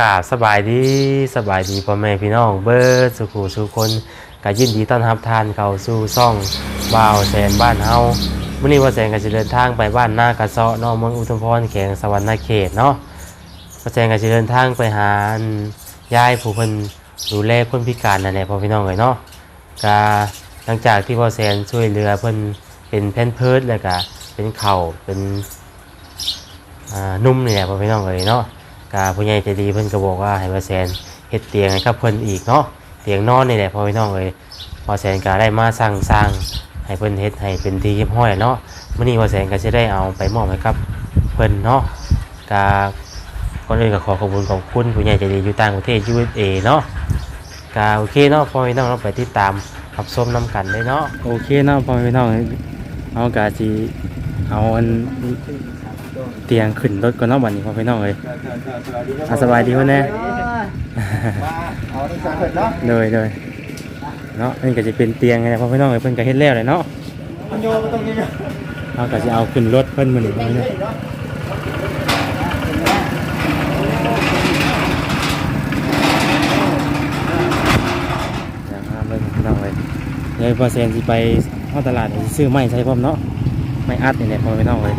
กาสบายดีสบายดีพ่อแม่พี่น้องเบิร์ดสุขุสุคนก็ยินดีต้อนรับทานเข้าสู่ซ่องบ่าวแสนบ้านเฮามื้อนี้ว่าแสนก็จะเดินทางไปบ้านนากระเซาะนาะเมืองอุทุมพรแขวงสวรรณเขตเนาะว่าแสนก็จะเดินทางไปหายายผู้เพลนดูแลคนพิการนั่นแหละพ่อพี่น้องเอ้ยเนาะก็หลังจากที่พ่อแสนช่วยเหลือเพิ่นเป็นแพนเพิร์ดแล้วก็เป็นเข่าเป็นนุ่มนี่แหละพ่อพี่น้องเอ้ยเนาะ กาผู้ใหญ่ใจดีเพิ่นก็บอกว่าให้มาแซนเฮ็ดเตียงให้กับเพิ่นอีกเนาะเตียงนอนนี่แหละพ่อพี่น้องเอ้ยพอแซนก็ได้มาสร้างสร้างให้เพิ่นเฮ็ดให้เป็นที่เรียบร้อยเนาะมื้อนี้ว่าแซนก็จะได้เอาไปมอบให้กับเพิ่นเนาะกาก่อนอื่นก็ขอขอบคุณขอบคุณผู้ใหญ่ใจดีอยู่ต่างประเทศ USA เนาะกาโอเคเนาะพ่อพี่น้องเราไปติดตามรับชมนํกันเลยเนาะโอเคเนาะพ่อพี่น้องเอากาสิเอาอัน ตียงขึ้นรถก่อนเนาะบัดนี้พ่อพี่น้องเอ้ยอะสบายดีวะเนี่ยมาเอาในสังเกตเนาะเลยเลยเนาะนี่ก็จะเป็นเตียงไงเพราะพี่น้องเพิ่นก็เฮ็ดแล้วเลยเนาะมันโยมันต้องโยเราก็จะเอาขึ้นรถเพิ่นมื้อนี้พ่อพี่น้องอย่างงามเลยพี่น้องเลยเดี๋ยวพอเซนสิไปเข้าตลาดสิซื้อไม้ใช้พร้อมเนาะไม้อัดนี่แหละพ่อพี่น้องเลย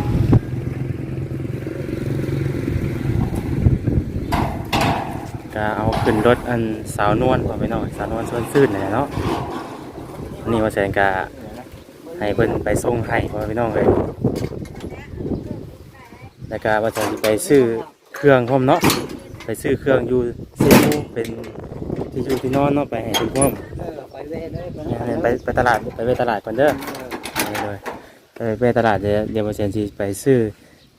ก็เอา ขึ้นรถอันสาวนวลพอพี่น้องสาวนวลชวนซื่นนี่แหละเนาะนี่ว่าแซนก็ให้เพิ่นไปส่งให้พอพี่น้องเลยแล้วก็ว่าจะไปซื้อเครื่องพร้อมเนาะไปซื้อเครื่องอยู่เซียมูเป็นที่อยู่ที่นอนเนาะไปให้เพิ่นพร้อมไปไปตลาดไปไปตลาดก่อนเด้อไปเลยไปไปตลาดเดี๋ยวเดี๋ยวมาเซียนสิไปซื้อ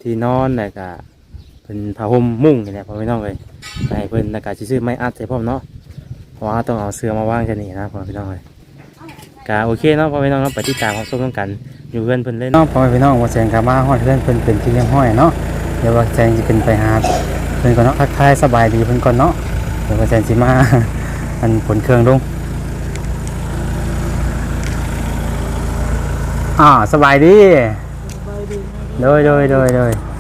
ที่นอนแล้วก็ เป็นผ้าห่มมุ้งนี่แหละพ่อพี่น้องเลยไปให้เพิ่นแล้วก็สิซื้อไม้อัดใส่พร้อมเนาะเพราะว่าต้องเอาเสื้อมาวางกันนี่นะพ่อพี่น้องเลยก็โอเคเนาะพ่อพี่น้องเนาะไปที่ตามควาสุขต้องกันอยู่เพื่อนเพิ่นเลยเนาะพ่อพี่น้องว่าแสงกามาฮอดเพื่อนเพิ่นเป็นที่เลี้ยงห้อยเนาะเดี๋ยวว่าแสงจะขึ้นไปหาเพิ่นก่อนเนาะทักทายสบายดีเพิ่นก่อนเนาะเดี๋ยวว่าแสงสิมาอันผลเครื่องลงอ่าสบายดีโดยโดยโดยโดย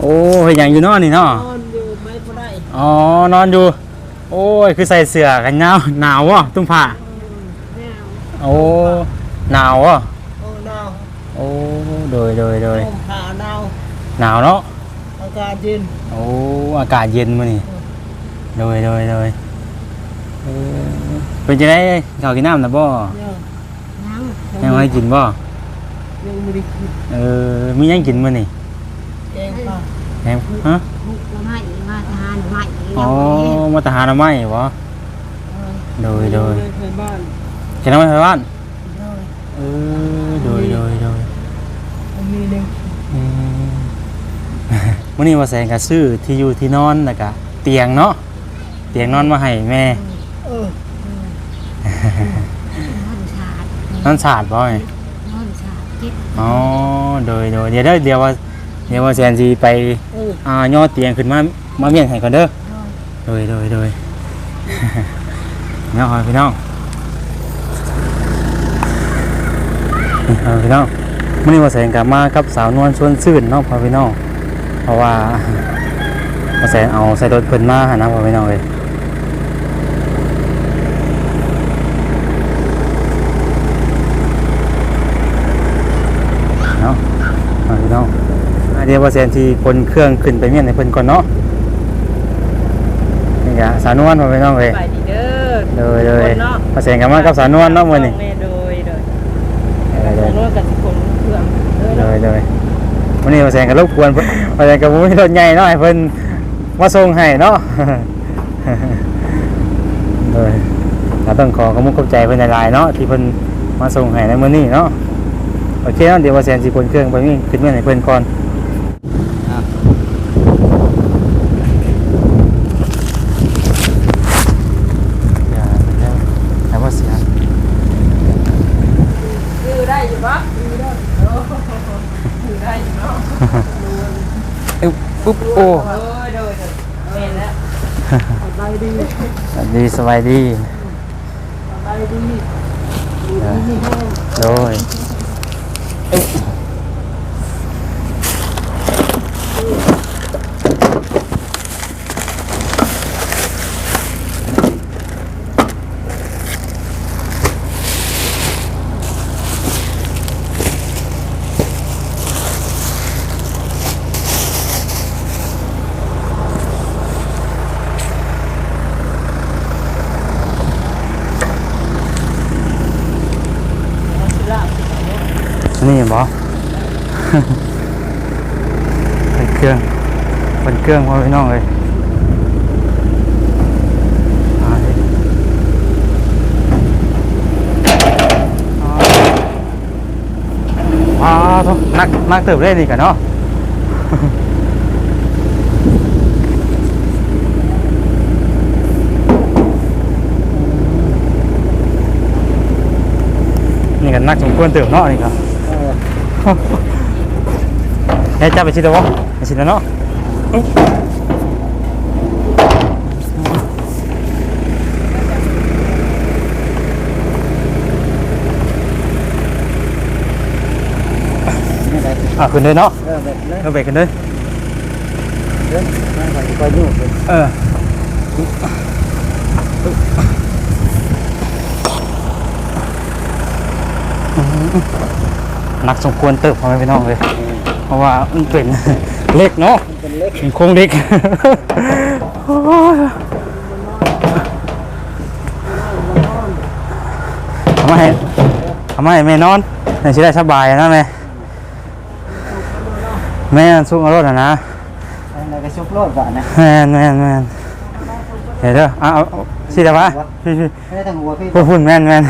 โอ้เฮ็ดหยังอยู่เนาะนี่เนาะนอนอยู่ไม่พอได้อ๋อนอนอยู่ โอ้ยคือใส่เสื้อกันหนาวหนาวอะตุ้มผ้าแนวโอ้หนาวอะโอ้หนาวโอ้โดยโดยโดยลมผ่าหนาวหนาวเนาะอากาศเย็นโอ้อากาศเย็นมานี่โดยโดยโดยเออเป็นจะได้ข้าวกินน้ำนะบ่ยังยังยังให้กินบ่ยังไม่ได้กินเออมีหยังกินมื้อนี่แก งปลาแหมฮะมุกละไม้มาทหารใหม่อ๋อมาทหารเอาไหมบ่โดยโดยเคยบ้านกินน้ำมันไปบ้านโดยเออโดยโดยโดยมันมีหนึ่งอืมมื้อนี้ว่าแสงก็ซื้อที่อยู่ที่นอนแล้วก็เตียงเนาะเตียงนอนมาให้แม่เออนอนชาดนอนสาดบ่ไงนอนชาดเจ็ดอ๋อโดยโดยเดี๋ยวเด้อเดี๋ยวว่า เดี๋ยวว่าแซนซีไปเอออ่าย่อเตียงขึ้นมามาเมียนให้ก่อนเด้อโดยโดยโดย เนาะพี่น้องนี่เอาพี่น้องมื่อนี้ว่าแสงกลับมากับสาวนวลชวนซื่นเนาะพ่อพี่น้องเพราะว่าว่าแสงเอาใส่รถเพิ่นมาหานะพ่อพี่น้องเลยเนาะเอาพี่น้องอ่า เดี๋ยวว่าแสงที่คนเครื่องขึ้นไปเมียนให้เพิ่นก่อนเนาะนี่กะสาวนวลพ่อพี่น้องเลยไปดีเด้อเลยเลยคนเนาะมาเสียงกันมากับสาวนวลเนาะมื้อนี้แม่โดยโดยเลยเลสายนวดกับสิคนเครื่องเด้อเลยเลยมื้อนี้มาเสียงกันรบกวนเพิ่นมาเสียงกับบ่มีรถใหญ่เนาะให้เพิ่นมาส่งให้เนาะเลยเราต้องขอขอบคุณขอบใจเพิ่นหลายๆเนาะที่เพิ่นมาส่งให้ในมื้อนี้เนาะโอเคเนาะเดี๋ยวว่าแสนสิคนเครื่องไปนี่ขึ้นเมื่อให้เพิ่นก่อน ปุ๊บโอ้ โดยโดยโดยแม่นแล้วสบายดี สวัสดีสบายดี สบายดีอยู่ดีมีแห้ง โดย รื่องเป็นเครื่องพ่อพี่น้องเลยอ่าเฮ็ดอ๋ออ๋อโถ่นักนักเติบได้นี่กันเนาะนี่กันนักสมควรเติบเนาะนี่ครับเฮ้ยจั บไปชิดเดียวะไปชิดแล้วเนาะอะขึ้นเลยเนาะเออแบบนั้นเอาเบรกขึ้นเลยเดินมาไปก็ยุ่งเลยเออหนักสมควรเติบพ่อแม่พี่น้องเลย เพราะว่ามันเป็น เล็กเนาะเป็นเล็กเป็นโครงเล็กโอ้ยทำไมทำไมแม่นอนในชีได้สบายนะแม่แม่สุกเอารถอะนะอะไรก็ชุบโลดบ่านะแม่นแม่นแม่นเดี๋ยวเด้อเอาเอาเอาสิเดี๋ยววะพี่พี่ไม่ได้ทางหัวพี่พูดพูดแม่นแม่น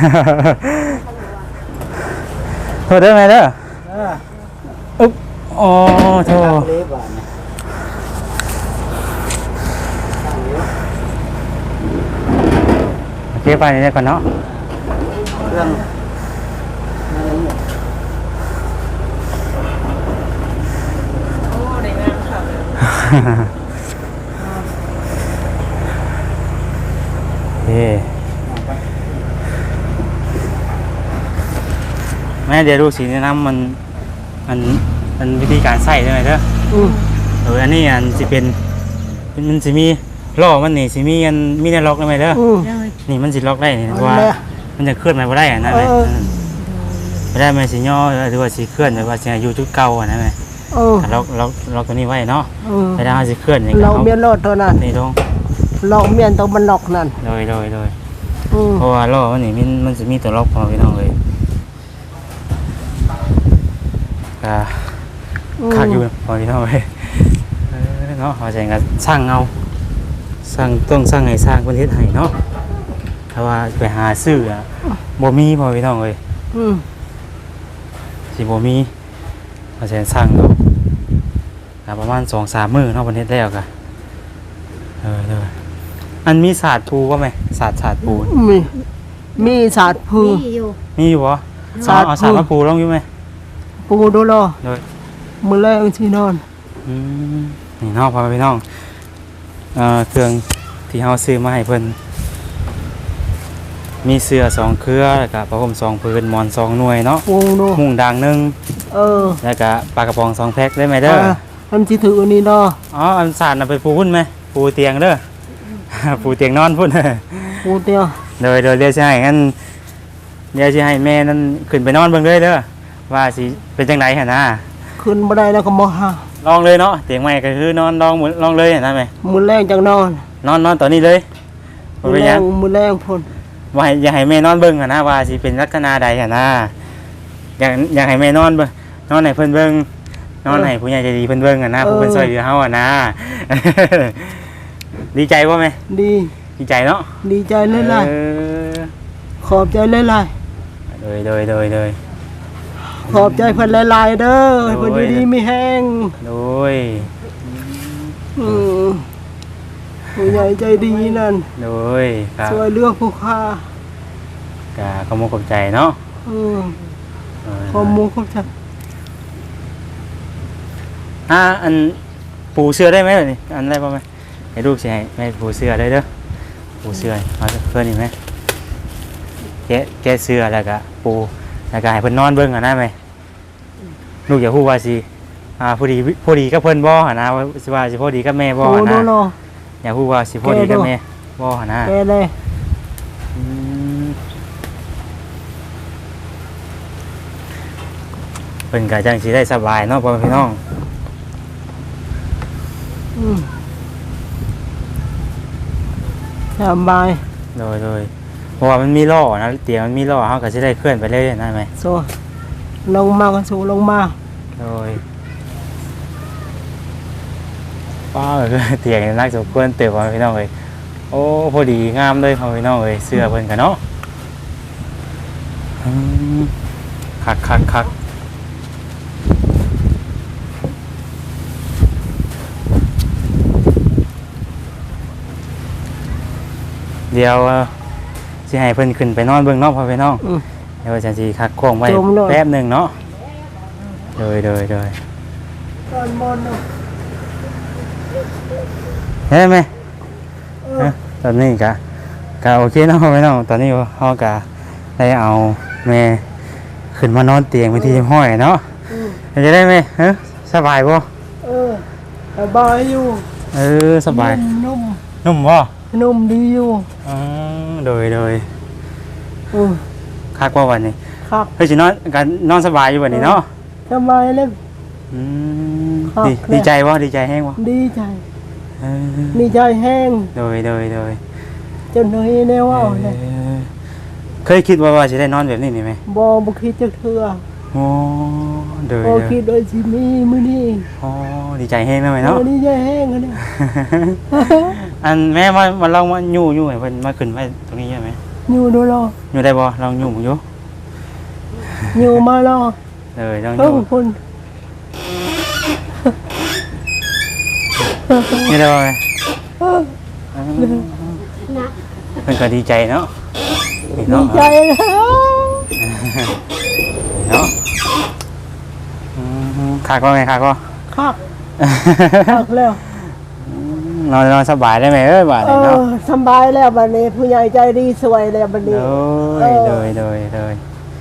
โทษเด้อแม่เด้อเอออุ๊บโอ้ทษเล็บบ่านะโอเคไปนี่ก่อนเนาะเครื่องโอ้ด้งานค่ะเฮ้แม่เดี๋ยวดูสีนะนำมันมัน มันวิธีการใส่ได้ไหมเด้ออือเอออันนี้อันจะเป็นมันจะมีล้อมันนี่สิมีอันมีแนวล็อกได้ไหมเด้ออือเลยนี่มันสิล็อกได้นี่เพราะว่าเอาเลยมันจะเคลื่อนไปบ่ได้อะนะแม่เออมไม่ได้แม่สิย่อหรือว่าสิเคลื่อนหรือว่าสิอยู่จุดเก่าอะนะแม่เออถ้าล็อกล็อกล็อกตัวนี้ไว้เนาะเออไม่ได้เอาสิเคลื่อนนี่ก็เราเอาเมียนโลดเท่านั้นนี่ตรงเราเมียนต้องมันหลอกนั่นโดยโดยโดยอือเพราะว่าล้อมันนี่มันมันจะมีตัวล็อกพอพี่น้องเลยก็ คักอยู่พอพี่น้องเลยเออเนาะพอใจกันสร้างเอาสร้างต้องสร้างให้สร้างประเทศให้เนาะถ้าว่าไปหาซื้ออะบ่มีพอพี่น้องเลยอือสิบ่มีพอใจสร้างเนาะก็ประมาณสองสามมื้อเนาะประเทศแล้วก็เออเด้ออันมีศาสตร์ปูก็ไหมศาสตร์ศาสตร์ปูมีมีศาสตร์พือนี่อยู่มีอยู่บ่ศาสตร์เอาศาสตร์มาปูลงอยู่ไหม ปูโดโล โดย มือแรงที่นอนอืมนี่เน้องพ่อแม่พี่น้องเอ่อเครื่องที่เฮาซื้อมาให้เพิ่นมีเสื้อสองเครือแล้วก็ผ้าห่มสองผืนหมอนสองหน่วยเนาะวงโนมุ้งด่างหนึงเออแล้วก็ปลากระป๋องสองแพ็คได้ไหมเด้ออ่ามันสิถืออันนี้เนาะอ๋อ อันสารน่ะไปปูพุ่นไหมปูเตียงเด้อ ปูเตียงนอนพุ่นปูเตียวโดยโดยเดี๋ยวสิให้งั้นเดี๋ยวสิให้แม่นั่นขึ้นไปนอนเบิ่งเลยเด้อว่าสิเป็นจังไดหั่นนะ ขึ้นบ่ได้แล้วก็บ่หาลองเลยเนาะเตียงใหม่ก็คือนอนลองหมุนลองเลยหั่นนะแม่มือแรงจังนอนนอนนอนตอนนี้เลยบ่มือเป็นหแรยังงมือแรงพ่นว่าให้อยากให้แม่นอนเบิ่งหั่นนะว่าสิเป็นลักษณะใดหั่นนะอยากอยากให้แม่นอนเบิ่งนอนให้เพิ่นเบิ่งนอนให้ผู้ใหญ่ใจดีเพิ่นเบิ่งหั่นนะผู้เพิ่นช่วยเหลือเฮาหั่นนะ ดีใจบ่แม่ดีดีใจเนาะดีใจหลายเออๆขอบใจหลายโดยโดยโดยโดยๆ ขอบใจเพิ่นหลายๆเด้อให้เพิ่นอยู่ดีมีแห้งโดยอืมผู้ใหญ่ใจดีนั่นโดยครับช่วยเหลือกผู้ค้ากะขโมยขอบใจเนาะอืมเออขอมูขอบใจอ่าอันปูเสื้อได้ไหมแบบนี้อันได้ป่ะไหมให้ลูกสิให้แม่ปูเสื้อได้เด้อปูเสื้อเอาเพื่อนนี่ไหมแกะแกะเสื้อแล้วก็ปูแล้วก็ให้เพิ่นนอนเบิ่งอะนะไหม ลูกอย่าพูดว่าสิอ่าพอดีพอดีกับเพิ่นบ่หั่นนะว่าสิว่าสิพอดีกับแม่บ่โอ้หั่นโนนะโนอย่าพูดว่าสิพอดีกับแม่บ่หั่นนะแกเลยอืมเพิ่นก็จังสิได้สบายเนาะพ่อแม่พี่น้อง อืมสบายโดยโดยเพราะว่ามันมีล้อนะเตียงมันมีล้อเขาก็จะได้เคลื่อนไปเรื่อยๆนะไหมโซ ลงมาก็สูลงมาโดยป้าก็เตียงนักสมควรเติบว่าพี่น้องเอ้ยโอ้พอดีงามเลยพ่อพี่น้องเอ้ยเสื้อเพิ่นกันเนาะอืมคักคักคักเดี๋ยวเอ่อสิให้เพิ่นขึ้นไปนอนเบิ่งเนาะพ่อพี่น้อง อืม เดี๋ยวจะสิคักข้องไว้จมเลย แป๊บหนึงเนาะโดยโดยโดยตอนบนเนาะเห็นไหมเอเอ้ออตอนนี้กะกะโอเคเนาะพี่น้องตอนนี้เฮากะได้เอาแม่ขึ้นมานอนเตียงไปที่ห้อยเนาะอืม จะได้ไหมเออสบายบ่เออสบายอยู่เออสบายนุ่มนุ่มบ่ๆนุ่มดีอยู่ อืมโดยโดย อืม คักว่าวันนี้ครับเฮ้ยสินอนกันนอนสบายอยู่วันนี้เนาะสบายเลย อืมครับดีดีใจบ่ดีใจแห้งบ่ดีใจ เออดีใจแห้งโดยโดยโดยจนเฮ้ยแน่ว่าเลยเออเคยคิดว่าว่าจะได้นอนแบบนี้นี่ไหมบอบุคิดจะเถื่อโอ้เดยบอเดคิยดโดยสิมีมือนี่อ๋อดีใจแห้งเลยไหมเอเนาะอดีใจแห้งอันนี้อันแม่มามาลองมายู่ยู่ให้เพิ่นมาขึ้นไว้ตรงนี้ใช่ไหม อยู่ดูรออยู่ได้บ่ลองยู่อยู่อยู่มารอเลยลองอเพิ่งยู่คุณนี่ได้บ่แม่เออนะเพิ่นก็ดีใจเนาะนี่ดีเนาะใจแล้วเนาะอืมคักว่าไงคักว่าครับพักแล้ว นอนนอนสบายได้ไหมเอ้ยบาดเอนี้เนาะ อสำบายแล้วบัดนี้ ผู้ใหญ่ใจดีสวยแล้วบัดโดนี้ ยโดยโดยโดย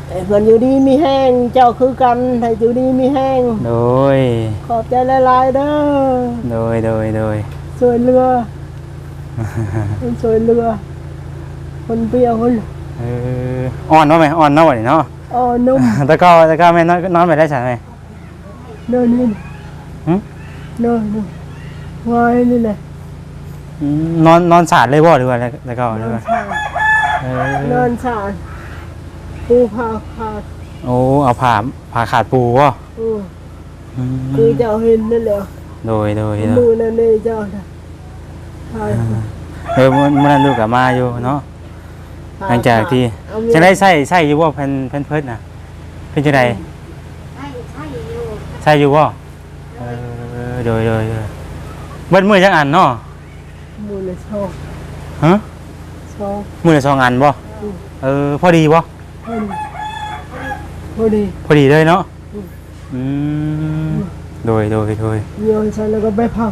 ไอ้เพิ่นอยู่ดีมีแห้งเจ้าคือกันให้อยู่ดีมีแห้ง โดยขอบใจหลายๆเด้อโดยโดยโดยสวยเรือคนสวยเรือ คนเปรี้ยวคนเอออ่อนเนาะไหมอ่อนเนาะวันนี้เนาะอ๋อนุ่ม ตะก้อตะก้อแม่นอนนอนไปได้ใช่ไหมเนินนี่หึเนินนี่วายนี่แหละอืม นอนนอนสาดเลยบ่หรือว่าตะก้อหรือเนิว่านสาดเอเนิอนสาดปูผาขาดโอ้เอาผ่าผ่าขาดปูบ่อืออืมคือเจ้าเห็นนั่นแหละโดยโดยโดมืยอนั่นเลยเจ้าน่ะใช่เออมันมันดูกับมาอยู่เนาะหลังจากที่เอาเมียจะได้ใส่ใส่อยู่บ่เพิ่นเพิ่นเพิ่นน่ะเพิ่นจะได้ใช่ใช่อยู่ใส่อยู่บ่เออโดยโดยโดยเบิดมือจักอันเนาะ มือละโชคฮะโชคมือละสองอันบ่เออพอดีบ่พอดีพอดีพอดีเลยเนาะอืมอืมโดยโดยโดยโยนใส่แล้วก็ไปเผา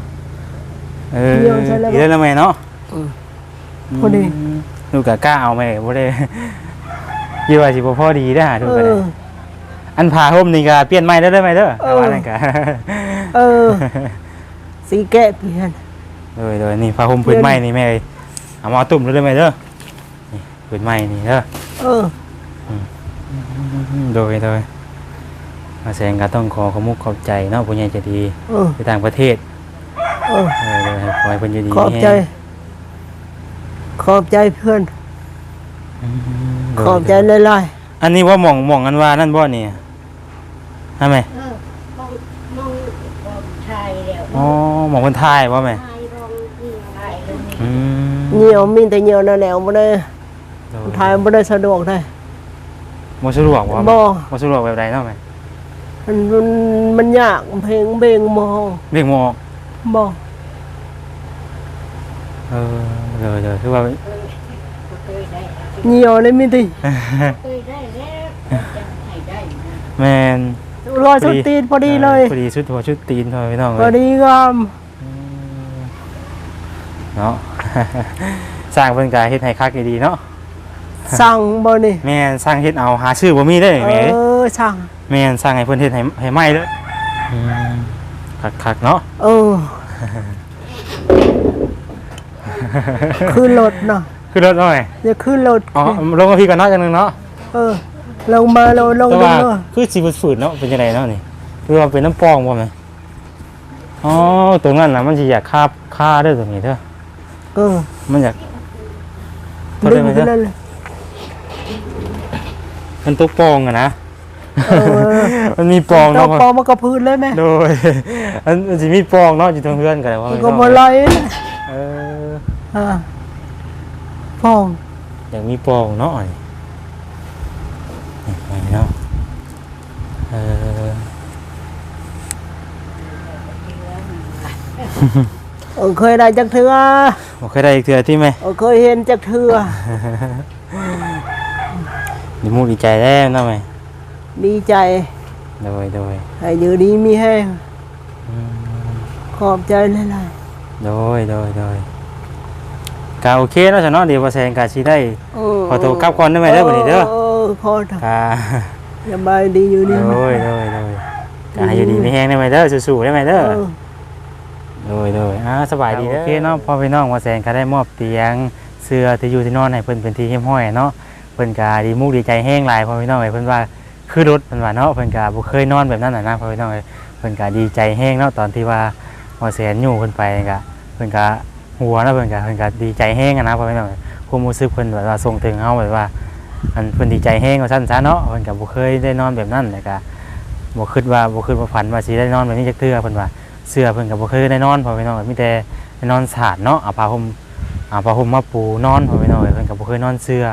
เออเดี๋ยวใส่แล้วก็เดี๋ยวแล้วแม่เนาะอืมพอดีมดูกะกล้าเอาไหมบ่ได้ยี่ว่าสิบ่พอดีได้อหาดูเอกันออันผ่าห่มนี่ก็เปลี่ยนใหม่ได้เด้อไหมเด้อเออเอาอันนั้นก็เออสีแกะเปลี่ยน โดยโดยนี่ผ้าห่มพื้นใหม่นี่แม่เอ้ยเอามาเอาตุ่มเลยได้ไหมเด้อนี่พื้นใหม่นี่เด้อเออโดยโดยมาแสดงก็ต้องขอขอบมุกขอบใจเนาะผู้ใหญ่ใจะดีเออไปต่างประเทศเออเออโดยให้ขอให้เพิ่นอยู่ดีขอบใจแฮงขอบใจเพื่อนอืมโดยขอบใจหลายอันนี้ว่าหม่องหม่องอันว่านั่นบ่นี่ใช่ไหมเออมองมองมองชายแล้วอ๋อหม่องคนไทยบ่แม่ชายรองนี่ชายตรงนี้ อืม ๆ เหนียวมีแต่เหนียวนั่นแหละบ่ได้โดยทายบ่ได้สะดวกได้บ่สะดวกบ่บ่บ่สะดวกแบบใดเนาะแม่มันมันมันยากเพลงเบงมองเรียกหมออกบ่เออเดี๋ยวเดี๋ยวคือว่าเคยได้เหนียวเลยมีแต่เคยได้แล้วจะให้ได้นะแมนรอยสดตีนพอดีเลยพอดีชุดหัวชุดตีนเธอพี่น้องพอเลยดีงามเนาะ สร้างเพิ่นกาเฮ็ดให้คักดีๆเนาะสั่งบ่นี่แม่นสร้างเฮ็ดเอาหาชื่อบ่มีได้เอแม่เอ้ยอสั่งแม่นสร้างให้เพิ่นเฮ็ดให้ให้ใหม่เด้ออืมคักๆเนาะเออขึ้นรถเนาะขึ้นรถหน่อยอย่าขึ้นรถอ๋อลงมาพี่ก่อนเนาะจังหนึงเนาะเออลงมาลงลงแต่ลว่างเนาะคือสิฝืดๆเนาะเป็นจังไดเนาะนี่คือว่าเป็นน้ำปองบ่แม่อ๋อตรงนั้นน่ะมันสิอยากคาบค่าเด้อตรงนี้เด้อ เออมันอยากโทษดึได้งไหมขึ้นเด้อนั่นเลย มันตัวโปองอะนะ เออ มันมีปองเจ้าเนาะ ปอมากระพื้นเลยไหมโดย มันมันสิมีปองเนาะอยู่ตรงเพื่อนกันว่ามันพี่ก็น้องมาไล่นะเอออ่าฟองอย่างมีปองเนาะนี่ไปเนาะเออ เออเคยได้จักเทือบ่เคยได้อีกเทื่อที่ไหมเออเคยเห็นจักเทือดีมูกดีใจแล้วเนาะไหมดีใจโดยโดยให้อยู่ดีมีแห้งขอบใจหลายโดยโดยโดยกาโอเคเนาะฉันเนาะเดี๋ยวว่าแซงกาสิได้ๆเออขอตัวกลับก่อนได้ไหมเด้อบัดนี้เด้อเออขอเถอะกาสบายดีอยู่ดีโดยโดยโดยกาอยู่ดีไม่แห้งได้ไหมเด้อสู้ๆได้ไหมเด้อเออ โดยโดยอ่าสบายดีโอเคเนาะพอพี่น้องว่าแซงก็ได้มอบเตียงเสื้อที่อยู่ที่นอนให้เพิ่นเป็นที่เฮียมห้อยเนาะเพิ่นก็ดีมุกดีใจแห้งหลายพอพี่น้องเอ้ยเพิ่นว่าคือรถเพิ่นว่าเนาะเพิ่นก็บ่เคยนอนแบบนั้นน่ะนะพอพี่น้องเอ้ยเพิ่นก็ดีใจแห้งเนาะตอนที่ว่าว่าแสนอยู่เพิ่นไปก็เพิ่นก็หัวเนาะเพิ่นก็เพิ่นก็ดีใจแห้งอะนะพอพี่น้องเอ้ยความรู้สึกเพิ่นแบบว่าส่งถึงเฮาแบบว่าอันเพิ่นดีใจแห้งว่าซั่นซะเนาะเพิ่นก็บ่เคยได้นอนแบบนั้นแล้วก็บ่คิดว่าบ่คิดว่าฝันว่าสิได้นอนแบบนี้จักเทื่อเพิ่นว่า เสื้อเพิ่นก็บ่เคยได้นอนพอพี่น้องมีแต่ไปนอนสาดเนาะเอาผ้าห่มเอาผ้าห่มมาปูนอนพอไปหน่อยเพิ่นก็บ่เคยนอนเสื้อ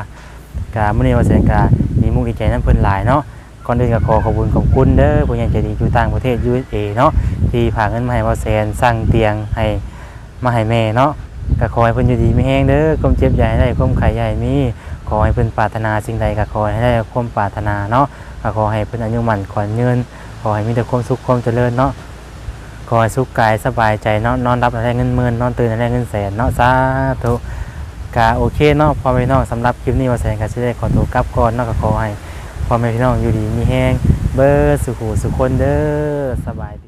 กะมื้อนี้ว่าแสดงกะมีมุกดีใจนํเพิ่นหลายเนาะก่อนอื่นก็ขอขอบคุณขอบคุณเด้อผู้ใหญ่ใจดีอยู่ต่างประเทศ USA เนาะที่ฝากเงินมาให้ว่าแสนสร้างเตียงให้มาให้แม่เนาะก็ขอให้เพิ่นอยู่ดีมีแฮงเด้อความเจ็บใหญ่ได้ความไข้ใหญ่มีขอให้เพิ่นปรารถนาสิ่งใดก็ขอให้ได้ความปรารถนาเนาะก็ขอให้เพิ่นอายุมั่นขวัญยืนขอให้มีแต่ความสุขความเจริญเนาะ ขอให้สุขกายสบายใจเนาะนอนรับอะได้เงินหมื่นนอนตื่นอะได้เงินแสนเนาะสาธุกาโอเคเนาะพ่อแม่พี่น้องสำหรับคลิปนี้ว่าแสงกสิได้ขอตัวกลับก่อนเนาะก็ขอให้พ่อแม่พี่น้องอยู่ดีมีแห้งเบอร์สุขสุขคนเด้อสบายดี